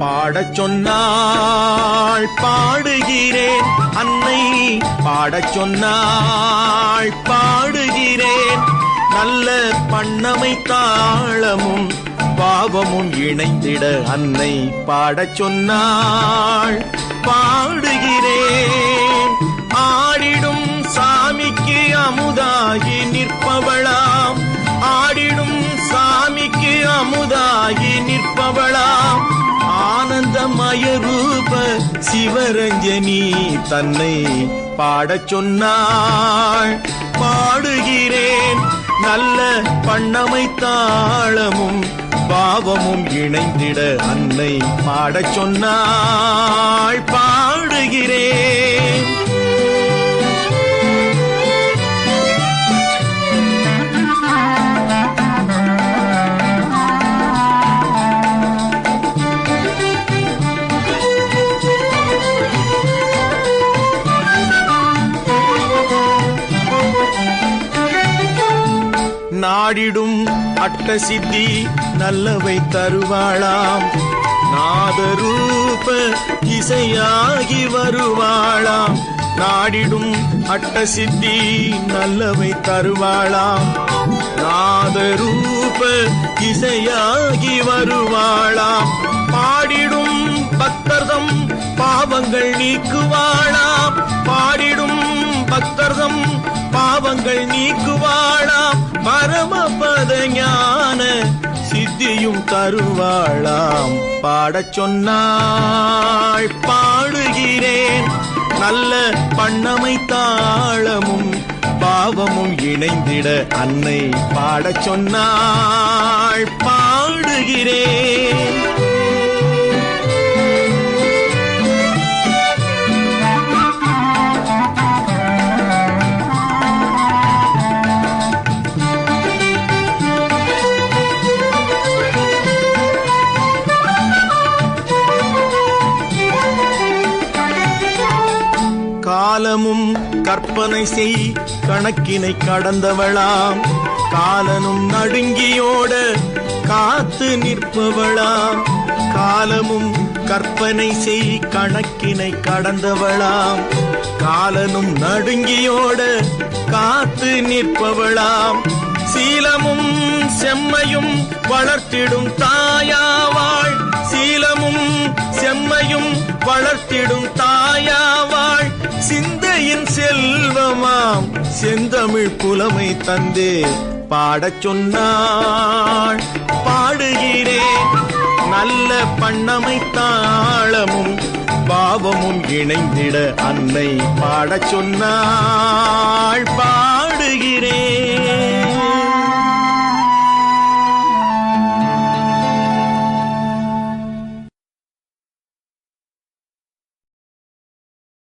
பாடச் சொன்னாள் பாடுகிறேன். அன்னை பாடச் சொன்னாள் பாடுகிறேன். நல்ல பண்ணமை தாளமும் பாவமும் இணைந்திட அன்னை பாடச் சொன்னாள் பாடுகிறேன். ஆடிடும் சாமிக்கு அமுதாகி நிற்பவளாம். ஆடிடும் சாமிக்கு அமுதாகி நிற்பவளாம். ஆனந்தமய ரூப சிவரஞ்சனி தன்னை பாடச் சொன்னாள். பாடுகிறேன் நல்ல பண்ணமை தாளமும் பாவமும் இணைந்திட அன்னை பாடச் சொன்னாள். பாடுகிறேன் நாடிடும் அட்ட சித்தி நல்லவை தருவாளாம். நாதரூப இசையாகி வருவாளாம். நாடிடும் அட்ட சித்தி நல்லவை தருவாளாம். நாதரூப இசையாகி வருவாளாம். பாடிடும் பக்தர்தம் பாவங்கள் நீக்குவாளாம். பாடிடும் பக்தர்தம் பாவங்கள் நீக்கு நீயும் தருவாளாம். பாடச் சொன்னாள் பாடுகிறேன். நல்ல பண்ணமை தாளமும் பாவமும் இணைந்திட அன்னை பாடச் சொன்னாள். பாடுகிறேன். காலமும் கற்பனை செய் கணக்கினை கடந்தவளாம். காலனும் நடுங்கியோட காத்து நிற்பவளாம். காலமும் கற்பனை செய் கணக்கினை கடந்தவளாம். காலனும் நடுங்கியோட காத்து நிற்பவளாம். சீலமும் செம்மையும் வளர்த்திடும் தாயாவாள். சீலமும் செம்மையும் வளர்த்திடும் தாயாவாள். செந்தமிழ் புலமை தந்தே பாடச் சொன்னாள். பாடுகிறேன் நல்ல பண்ணமை தாளமும் பாவமும் இணைந்திட அன்னை பாடச் சொன்னாள். பாடுகிறேன்